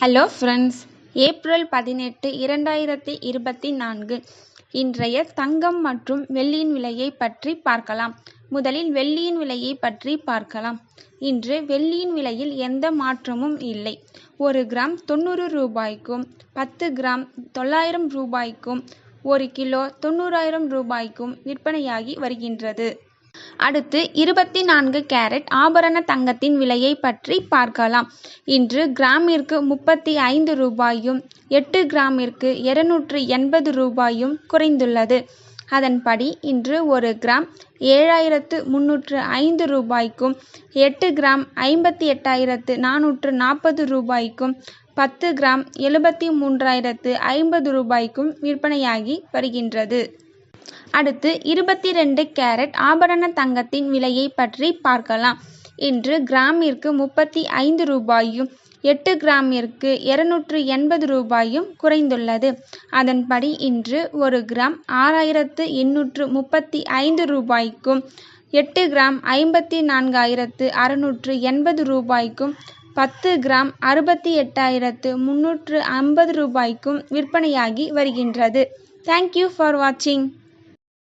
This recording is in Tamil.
ஹலோ ஃப்ரெண்ட்ஸ் ஏப்ரல் பதினெட்டு இரண்டாயிரத்தி இருபத்தி நான்கு. இன்றைய தங்கம் மற்றும் வெள்ளியின் விலையை பற்றி பார்க்கலாம். முதலில் வெள்ளியின் விலையை பற்றி பார்க்கலாம். இன்று வெள்ளியின் விலையில் எந்த மாற்றமும் இல்லை. ஒரு கிராம் தொண்ணூறு ரூபாய்க்கும் பத்து கிராம் தொள்ளாயிரம் ரூபாய்க்கும் ஒரு கிலோ தொண்ணூறாயிரம் ரூபாய்க்கும் விற்பனையாகி வருகின்றது. அடுத்து இருபத்தி நான்கு கேரட் ஆபரண தங்கத்தின் விலையை பற்றி பார்க்கலாம். இன்று கிராமிற்கு முப்பத்தி ஐந்து ரூபாயும் எட்டு கிராமிற்கு இருநூற்று எண்பது ரூபாயும் குறைந்துள்ளது. அதன்படி இன்று ஒரு கிராம் ஏழாயிரத்து முன்னூற்று ஐந்து ரூபாய்க்கும் எட்டு கிராம் ஐம்பத்தி எட்டாயிரத்து நானூற்று நாற்பது ரூபாய்க்கும் பத்து கிராம் எழுபத்தி மூன்றாயிரத்து ஐம்பது ரூபாய்க்கும் விற்பனையாகி வருகின்றது. அடுத்து இருபத்தி ரெண்டு கேரட் ஆபரண தங்கத்தின் விலையை பற்றி பார்க்கலாம். இன்று கிராமிற்கு முப்பத்தி ஐந்து ரூபாயும் எட்டு கிராமிற்கு இருநூற்று எண்பது ரூபாயும் குறைந்துள்ளது. அதன்படி இன்று ஒரு கிராம் ஆறாயிரத்து எண்ணூற்று முப்பத்தி ஐந்து ரூபாய்க்கும் எட்டு கிராம் ஐம்பத்தி நான்காயிரத்து அறுநூற்று எண்பது ரூபாய்க்கும் பத்து கிராம் அறுபத்தி எட்டாயிரத்து முன்னூற்று ஐம்பது ரூபாய்க்கும் விற்பனையாகி வருகின்றது. தேங்க்யூ ஃபார் வாட்சிங்